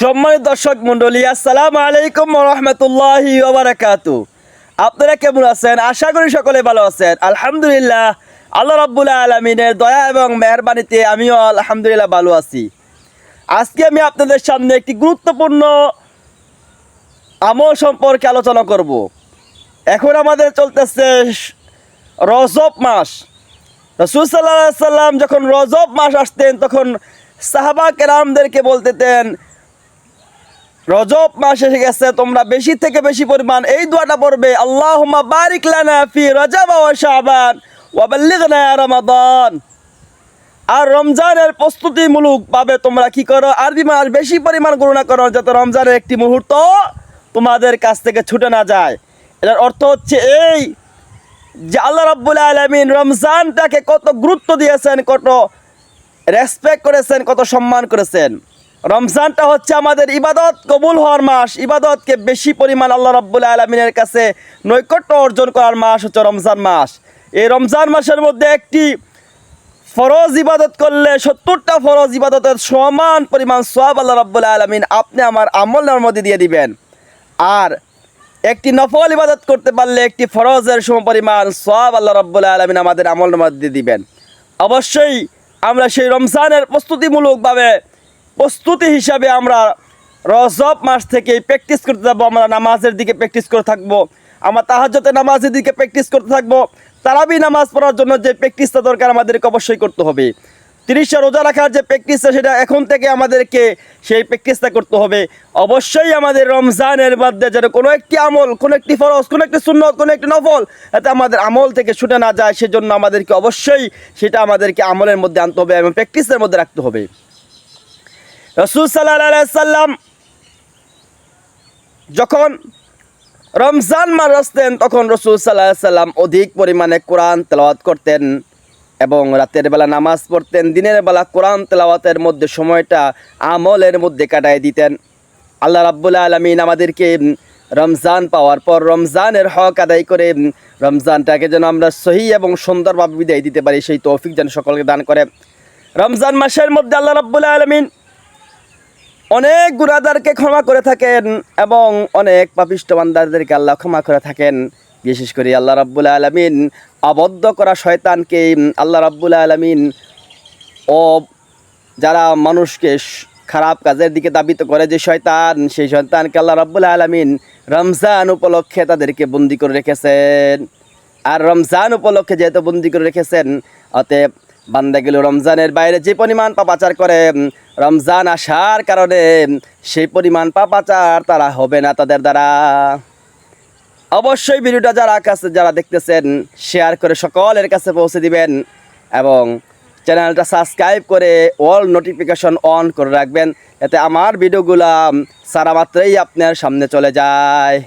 সম্মানিত দর্শক মন্ডলী আসসালামু আলাইকুম রহমতুল্লাহি ওবারাকাতু আপনারা কেমন আছেন? আশা করি সকলে ভালো আছেন। আলহামদুলিল্লাহ, আল্লাহ রাব্বুল আলমিনের দয়া এবং মেহরবানিতে আমিও আলহামদুলিল্লাহ ভালো আছি। আজকে আমি আপনাদের সামনে একটি গুরুত্বপূর্ণ আমল সম্পর্কে আলোচনা করব। এখন আমাদের চলতেছে রজব মাস। রসুল সাল্লাহ সাল্লাম যখন রজব মাস আসতেন, তখন সাহাবা কেরামদেরকে বলতেতেন রজব মাস এসে গেছে, তোমরা বেশি থেকে বেশি পরিমাণ এই দোয়াটা পড়বে। আল্লাহুম্মা বারিক লানা ফি রজব ওয়া বাল্লিগনা রমাদান। আর রমজানের প্রস্তুতিমূলক ভাবে তোমরা কি করো? আরবি মাস বেশি পরিমাণ গণনা করো, যাতে রমজানের একটি মুহূর্ত তোমাদের কাছ থেকে ছুটে না যায়। এটার অর্থ হচ্ছে এই যে আল্লাহ রাব্বুল আলমিন রমজানটাকে কত গুরুত্ব দিয়েছেন, কত রেসপেক্ট করেছেন, কত সম্মান করেছেন। রমজানটা হচ্ছে আমাদের ইবাদত কবুল হওয়ার মাস। ইবাদতকে বেশি পরিমাণ আল্লাহ রাব্বুল আলমিনের কাছে নৈকট্য অর্জন করার মাস হচ্ছে রমজান মাস। এই রমজান মাসের মধ্যে একটি ফরজ ইবাদত করলে সত্তরটা ফরজ ইবাদতের সমান পরিমাণ সব আল্লাহ রাব্বুল আলমিন আপনি আমার আমলের মধ্যে দিয়ে দিবেন। আর একটি নফল ইবাদত করতে পারলে একটি ফরজের সম পরিমাণ সব আল্লাহ রাব্বুল আলমিন আমাদের আমলের মধ্যে দিবেন। অবশ্যই আমরা সেই রমজানের প্রস্তুতিমূলকভাবে প্রস্তুতি হিসাবে আমরা রজব মাস থেকে প্র্যাকটিস করতে যাব, আমরা নামাজের দিকে প্র্যাকটিস করে থাকব, আমরা তাহাজতে নামাজের দিকে প্র্যাকটিস করতে থাকব, তারাবি নামাজ পড়ার জন্য যে প্র্যাকটিসটা দরকার আমাদেরকে অবশ্যই করতে হবে। তিরিশটা রোজা রাখার যে প্র্যাকটিসটা সেটা এখন থেকে আমাদেরকে সেই প্র্যাকটিসটা করতে হবে। অবশ্যই আমাদের রমজানের মধ্যে যেন কোনো একটি আমল, কোনো একটি ফরজ, কোনো একটি সুন্নত, কোনো একটি নফল যাতে আমাদের আমল থেকে ছুটে না যায়, সেজন্য আমাদেরকে অবশ্যই সেটা আমাদেরকে আমলের মধ্যে আনতে হবে এবং প্র্যাকটিসের মধ্যে রাখতে হবে। রসুল সাল্লাহ সাল্লাম যখন রমজান মাস আসতেন, তখন রসুল সাল্লাহ সাল্লাম অধিক পরিমাণে কোরআন তেলাওয়াত করতেন এবং রাতের বেলা নামাজ পড়তেন, দিনের বেলা কোরআন তেলাওয়াতের মধ্যে সময়টা আমলের মধ্যে কাটায় দিতেন। আল্লাহ রাব্বুল আলমিন আমাদেরকে রমজান পাওয়ার পর রমজানের হক আদায় করে রমজানটাকে যেন আমরা সহি এবং সুন্দরভাবে বিদায় দিতে পারি, সেই তৌফিক যেন সকলকে দান করে। রমজান মাসের মধ্যে আল্লাহ রাব্বুল আলমিন অনেক গুণাদারকে ক্ষমা করে থাকেন এবং অনেক পাপিষ্ট বান্দারদেরকে আল্লাহ ক্ষমা করে থাকেন। বিশেষ করে আল্লাহ রাব্বুল আলমিন আবদ্ধ করা শয়তানকে আল্লাহ রাব্বুল আলমিন ও যারা মানুষকে খারাপ কাজের দিকে দাবিত করে যে শয়তান, সেই শয়তানকে আল্লাহ রাব্বুল আলমিন রমজান উপলক্ষে তাদেরকে বন্দি করে রেখেছেন। আর রমজান উপলক্ষে যেহেতু বন্দি করে রেখেছেন, অতএব বান্দাগুলো রমজানের বাইরে যে পরিমাণ পাপাচার করে রমজান আসার কারণে সেই পরিমাণ পাপাচার তারা হবে না তাদের দ্বারা। অবশ্যই ভিডিওটা যারা কাছে যারা দেখতেছেন শেয়ার করে সকলের কাছে পৌঁছে দিবেন এবং চ্যানেলটা সাবস্ক্রাইব করে অল নোটিফিকেশন অন করে রাখবেন, যাতে আমার ভিডিওগুলা সারা মাত্রই আপনার সামনে চলে যায়।